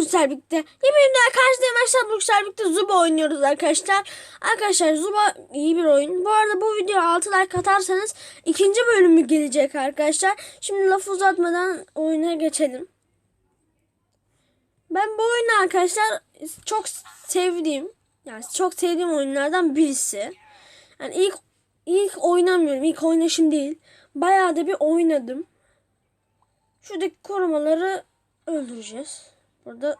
Bruksel birlikte. Daha karşıdayım arkadaşlar Bruksel birlikte Zuba oynuyoruz arkadaşlar. Arkadaşlar Zuba iyi bir oyun. Bu arada bu videoya 6 like atarsanız ikinci bölümü gelecek arkadaşlar. Şimdi lafı uzatmadan oyuna geçelim. Ben bu oyunu arkadaşlar çok sevdiğim yani çok sevdiğim oyunlardan birisi. Yani ilk ilk oynamıyorum. ilk oynayışım değil. Bayağı da bir oynadım. Şuradaki korumaları öldüreceğiz. Burada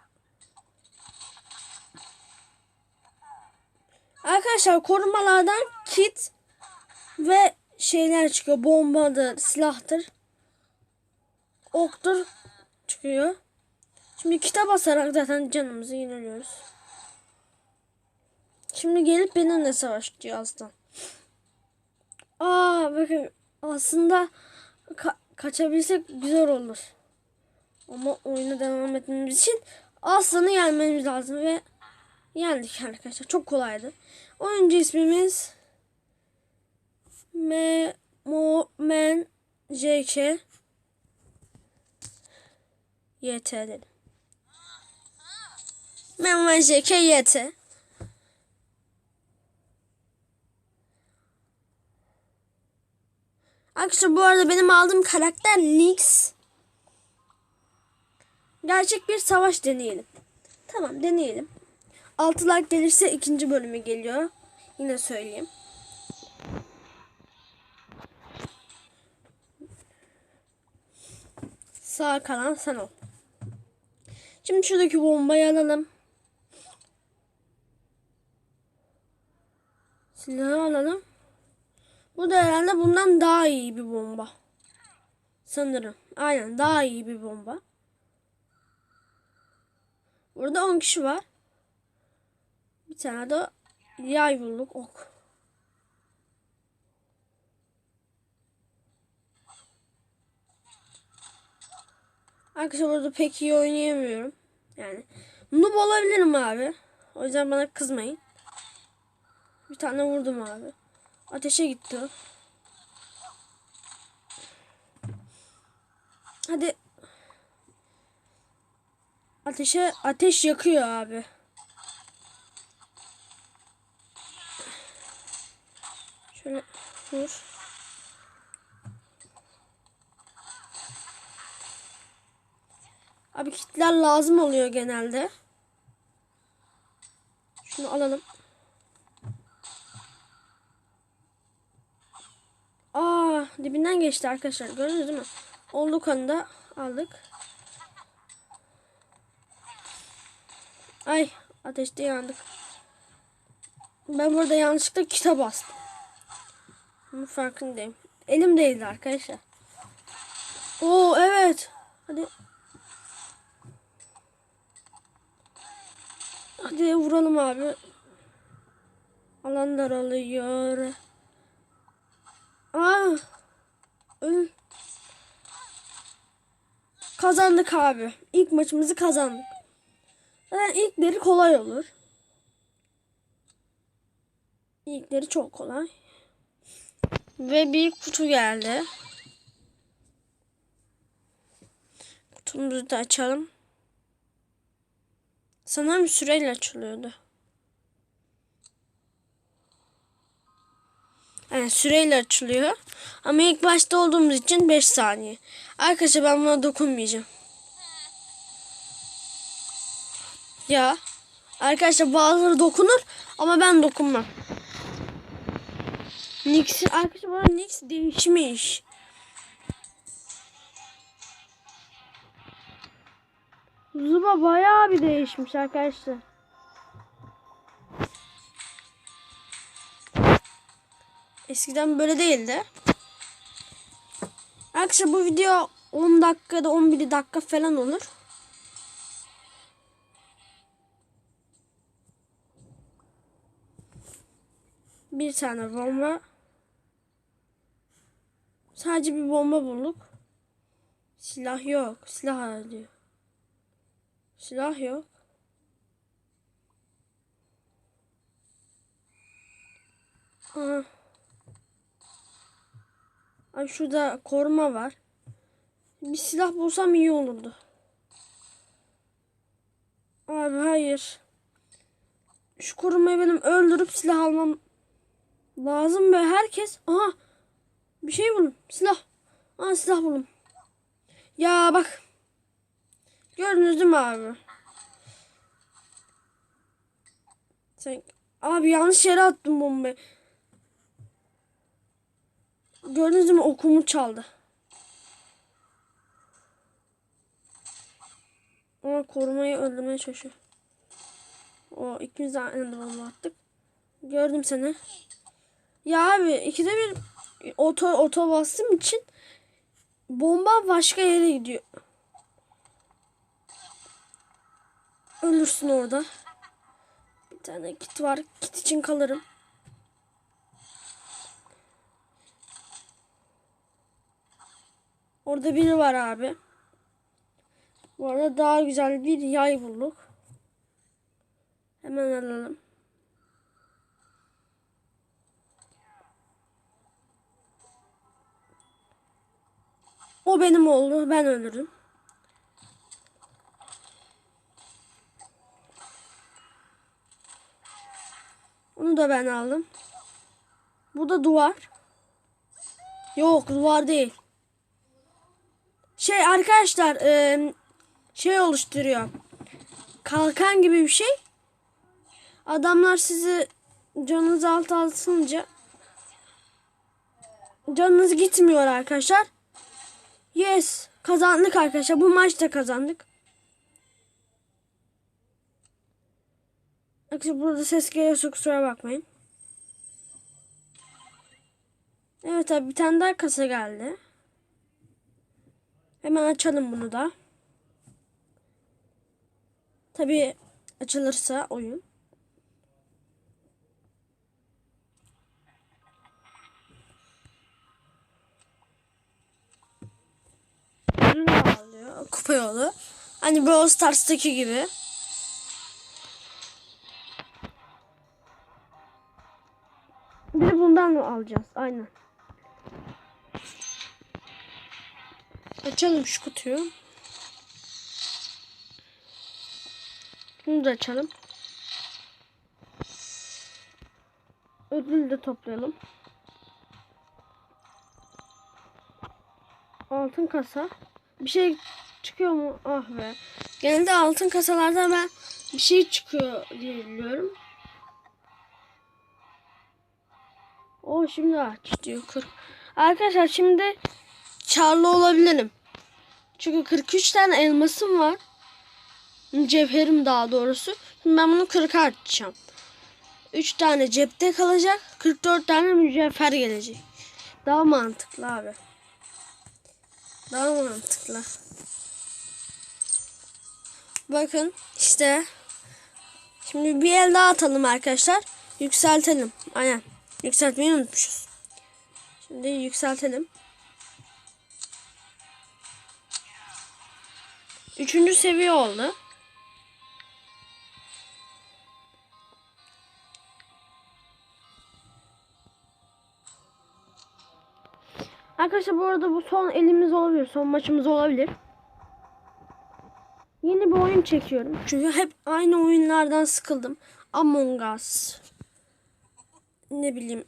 Arkadaşlar korumalardan kit ve şeyler çıkıyor. Bombadır, silahtır. Oktur çıkıyor. Şimdi kita basarak zaten canımızı yeniliyoruz. Şimdi gelip benimle savaş diyor aslan. Aa bakın aslında ka- kaçabilsek güzel olur. Ama oyuna devam etmemiz için aslanı yenmemiz lazım ve yendik arkadaşlar. Çok kolaydı. Oyuncu ismimiz Me Mo Men JK YT dedim. Men Men JK YT. Arkadaşlar bu arada benim aldığım karakter Nix. Gerçek bir savaş deneyelim. Tamam deneyelim. 6 like gelirse ikinci bölümü geliyor. Yine söyleyeyim. Sağ kalan sen ol. Şimdi şuradaki bombayı alalım. Silahı alalım. Bu da herhalde bundan daha iyi bir bomba. Sanırım. Aynen daha iyi bir bomba. Burada 10 kişi var. Bir tane de yay bulduk ok. Arkadaşlar burada pek iyi oynayamıyorum. Yani noob olabilirim abi. O yüzden bana kızmayın. Bir tane vurdum abi. Ateşe gitti. Hadi. Ateşe ateş yakıyor abi. Şöyle vur. Abi kitler lazım oluyor genelde. Şunu alalım. Aa dibinden geçti arkadaşlar. Gördünüz değil mi? Olduk anda aldık. Ay ateşte yandık. Ben burada yanlışlıkla kitap bastım. Bunun farkındayım. Elim değildi arkadaşlar. Oo evet. Hadi. Hadi vuralım abi. Alan daralıyor. Aa. Öl. Kazandık abi. İlk maçımızı kazandık. Zaten ilkleri kolay olur. İlkleri çok kolay. Ve bir kutu geldi. Kutumuzu da açalım. Sanırım süreyle açılıyordu. Yani süreyle açılıyor. Ama ilk başta olduğumuz için 5 saniye. Arkadaşlar ben buna dokunmayacağım. Ya. Arkadaşlar bazıları dokunur ama ben dokunmam. Nix arkadaşlar bana Nix değişmiş. Zuba bayağı bir değişmiş arkadaşlar. Eskiden böyle değildi. Arkadaşlar bu video 10 dakikada 11 dakika falan olur. Bir tane bomba. Sadece bir bomba bulduk. Silah yok. Silah arıyor. Silah yok. Aa. Ay şurada koruma var. Bir silah bulsam iyi olurdu. Abi hayır. Şu korumayı benim öldürüp silah almam lazım ve herkes... Aha! Bir şey bulun. Silah. Aa silah bulun. Ya bak. Gördünüz değil mi abi? Sen... Abi yanlış yere attım bombayı. Gördünüz mü okumu çaldı. Ama korumayı öldürmeye çalışıyor. O ikimiz de aynı bomba attık. Gördüm seni. Ya abi ikide bir oto, oto için bomba başka yere gidiyor. Ölürsün orada. Bir tane kit var. Kit için kalırım. Orada biri var abi. Bu arada daha güzel bir yay bulduk. Hemen alalım. O benim oldu. Ben ölürüm. Onu da ben aldım. Bu da duvar. Yok duvar değil. Şey arkadaşlar e, şey oluşturuyor. Kalkan gibi bir şey. Adamlar sizi canınız alt altınca canınız gitmiyor arkadaşlar. Yes. Kazandık arkadaşlar. Bu maçta kazandık. Arkadaşlar burada ses geliyorsa kusura bakmayın. Evet abi bir tane daha kasa geldi. Hemen açalım bunu da. Tabi açılırsa oyun. Ürün alıyor. Kupa yolu. Hani Brawl Stars'taki gibi. Bir bundan mı alacağız? Aynen. Açalım şu kutuyu. Bunu da açalım. Ödül de toplayalım. Altın kasa. Bir şey çıkıyor mu? Ah be. Genelde altın kasalarda ben bir şey çıkıyor diye biliyorum. O şimdi aç diyor. Kır. Arkadaşlar şimdi çarlı olabilirim. Çünkü 43 tane elmasım var. Cevherim daha doğrusu. Şimdi ben bunu 40'a açacağım. 3 tane cepte kalacak. 44 tane mücevher gelecek. Daha mantıklı abi. Daha mantıklı. Bakın işte. Şimdi bir el daha atalım arkadaşlar. Yükseltelim. Aynen. Yükseltmeyi unutmuşuz. Şimdi yükseltelim. Üçüncü seviye oldu. Arkadaşlar bu arada bu son elimiz olabilir. Son maçımız olabilir. Yeni bir oyun çekiyorum. Çünkü hep aynı oyunlardan sıkıldım. Among Us. Ne bileyim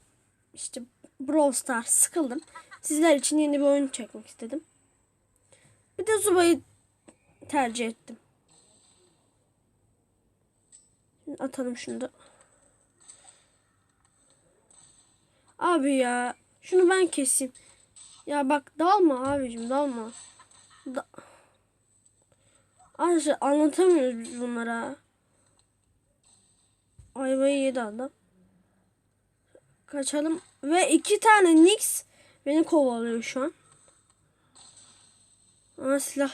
işte Brawl Stars sıkıldım. Sizler için yeni bir oyun çekmek istedim. Bir de Zuba'yı tercih ettim. Atalım şunu da. Abi ya. Şunu ben keseyim. Ya bak dalma abicim dalma. Da Arkadaşlar anlatamıyoruz biz bunlara. Ayvayı yedi adam. Kaçalım. Ve iki tane Nix beni kovalıyor şu an. Aa silah.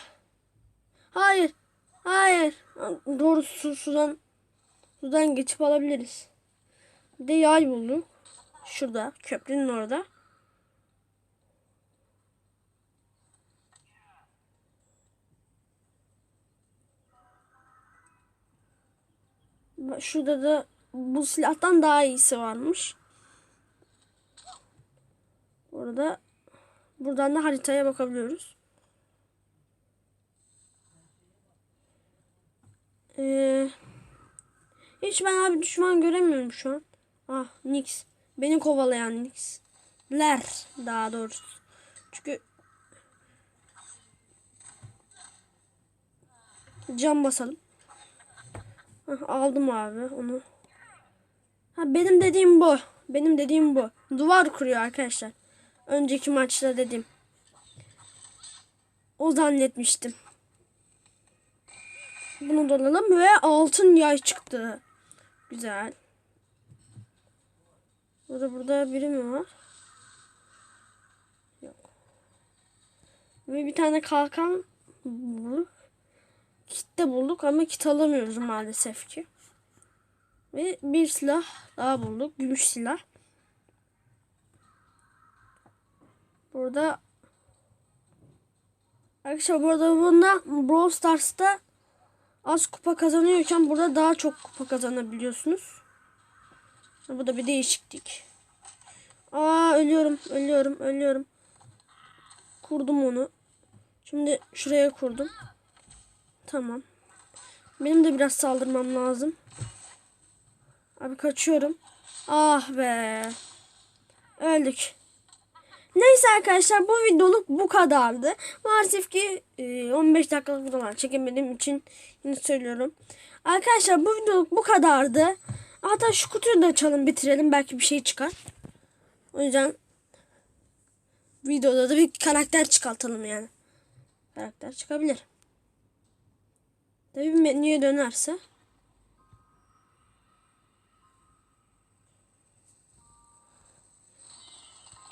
Hayır. Hayır. Doğru su, sudan sudan geçip alabiliriz. Bir de yay bulduk. Şurada. Köprünün orada. Şurada da bu silahtan daha iyisi varmış. Orada buradan da haritaya bakabiliyoruz. Ee, hiç ben abi düşman göremiyorum şu an. Ah Nix. Beni kovalayan Nix. Ler daha doğrusu. Çünkü cam basalım. Aldım abi onu. Ha benim dediğim bu. Benim dediğim bu. Duvar kuruyor arkadaşlar. Önceki maçta dedim. O zannetmiştim. Bunu dolalım ve altın yay çıktı. Güzel. Burada burada biri mi var? Yok. Ve bir tane kalkan bulduk. Kit de bulduk ama kit alamıyoruz maalesef ki. Ve bir silah daha bulduk. Gümüş silah. Burada Arkadaşlar burada bunda Brawl Stars'ta az kupa kazanıyorken burada daha çok kupa kazanabiliyorsunuz. Bu da bir değişiklik. Aa ölüyorum, ölüyorum, ölüyorum. Kurdum onu. Şimdi şuraya kurdum. Tamam. Benim de biraz saldırmam lazım. Abi kaçıyorum. Ah be. Öldük. Neyse arkadaşlar bu videoluk bu kadardı. Maalesef ki e, 15 dakikalık videolar çekemediğim için yine söylüyorum. Arkadaşlar bu videoluk bu kadardı. Hatta şu kutuyu da açalım bitirelim. Belki bir şey çıkar. O yüzden videoda da bir karakter çıkartalım yani. Karakter çıkabilir. Tabii menüye dönerse.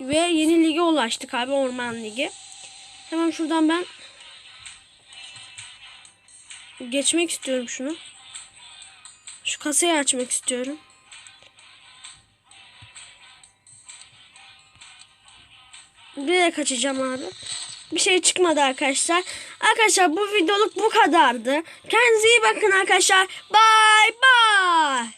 Ve yeni lige ulaştık abi Orman Ligi. Hemen şuradan ben geçmek istiyorum şunu. Şu kasayı açmak istiyorum. Buraya kaçacağım abi. Bir şey çıkmadı arkadaşlar. Arkadaşlar bu videoluk bu kadardı. Kendinize iyi bakın arkadaşlar. Bye bye.